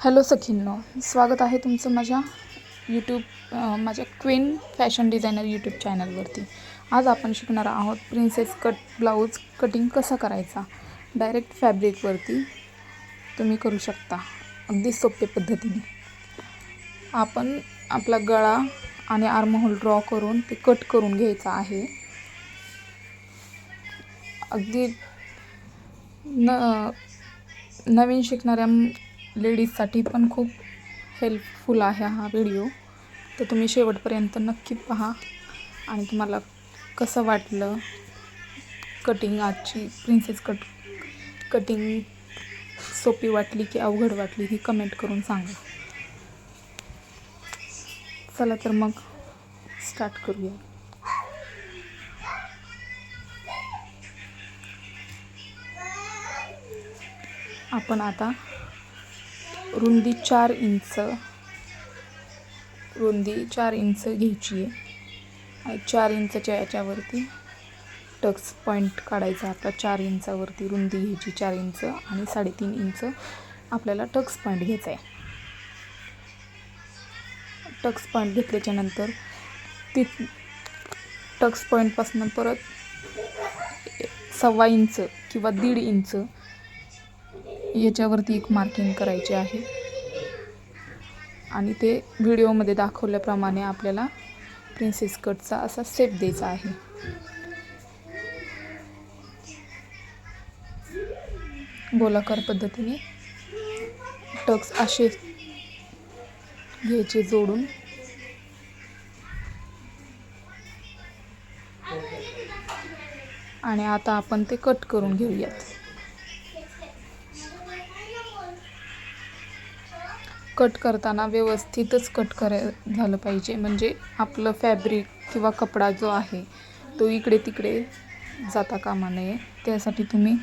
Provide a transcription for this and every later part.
Hello सखींनो स्वागत आहे तुमचं माझ्या यूट्यूब माझ्या क्वीन फॅशन डिझायनर यूट्यूब चॅनलवरती आज आपण शिकणार आहोत प्रिन्सेस कट ब्लाऊज कटिंग कसा करायचा? डायरेक्ट फॅब्रिकवरती तुम्ही करू शकता. अगदी सोपे पद्धतीने. आपण आपला गळा आणि आर्महोल ड्रॉ करून ते कट करून घ्यायचा आहे. अगदी न नवीन शिकणाऱ्या लेडीजसाठी पण खूप हेल्पफुल आहे हा व्हिडिओ तर तुम्ही शेवटपर्यंत नक्की पहा. आणि तुम्हाला कसं वाटलं कटिंग आजची प्रिन्सेस कट कटिंग सोपी वाटली की अवघड वाटली ही कमेंट करून सांगा. चला तर मग स्टार्ट करूया. आपण आता रुंदी चार इंच. रुंदी चार इंच घ्यायची आहे. चार इंचच्या याच्यावरती टक्स पॉईंट काढायचा आपला चार इंचावरती रुंदी घ्यायची चार इंच आणि साडेतीन इंच आपल्याला टक्स पॉईंट घ्यायचा आहे. टक्स पॉईंट घेतल्याच्या नंतर ती टक्स पॉईंटपासून परत सव्वा इंच किंवा दीड इंच याच्यावरती एक मार्किंग करायची आहे. आणि ते व्हिडिओमध्ये दाखवल्याप्रमाणे आपल्याला प्रिन्सेस कटचा असा सेप द्यायचा आहे. गोलाकार पद्धतीने टक्स असे घ्यायचे जोडून. आणि आता आपण ते कट करून घेऊयात. कट करताना व्यवस्थितच कट कराय झालं पाहिजे. म्हणजे आपलं फॅब्रिक किंवा कपडा जो आहे तो इकडे तिकडे जाता कामा नये. त्यासाठी तुम्ही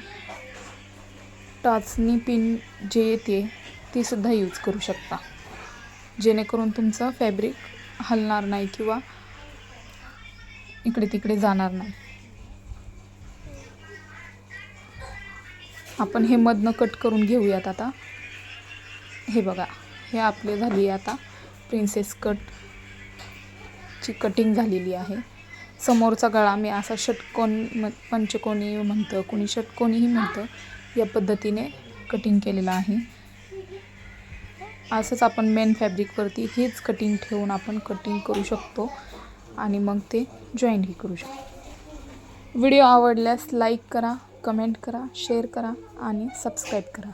टाचणी पिन जे येते ती सुद्धा यूज करू शकता. जेणेकरून तुमचं फॅब्रिक हलणार नाही किंवा इकडे तिकडे जाणार नाही. आपण हे मधनं कट करून घेऊयात आता. हे बघा. हे आपले झाली आता. प्रिन्सेस कटची कटिंग झालेली आहे. समोरचा गळा मी असा षटकोन म पंचकोनी म्हणतं कोणी षटकोनीही म्हणतं या पद्धतीने कटिंग केलेलं आहे. असंच आपण मेन फॅब्रिकवरती हेच कटिंग ठेवून आपण कटिंग करू शकतो आणि मग ते जॉईंटही करू शकतो. व्हिडिओ आवडल्यास लाईक करा कमेंट करा शेअर करा आणि सबस्क्राईब करा.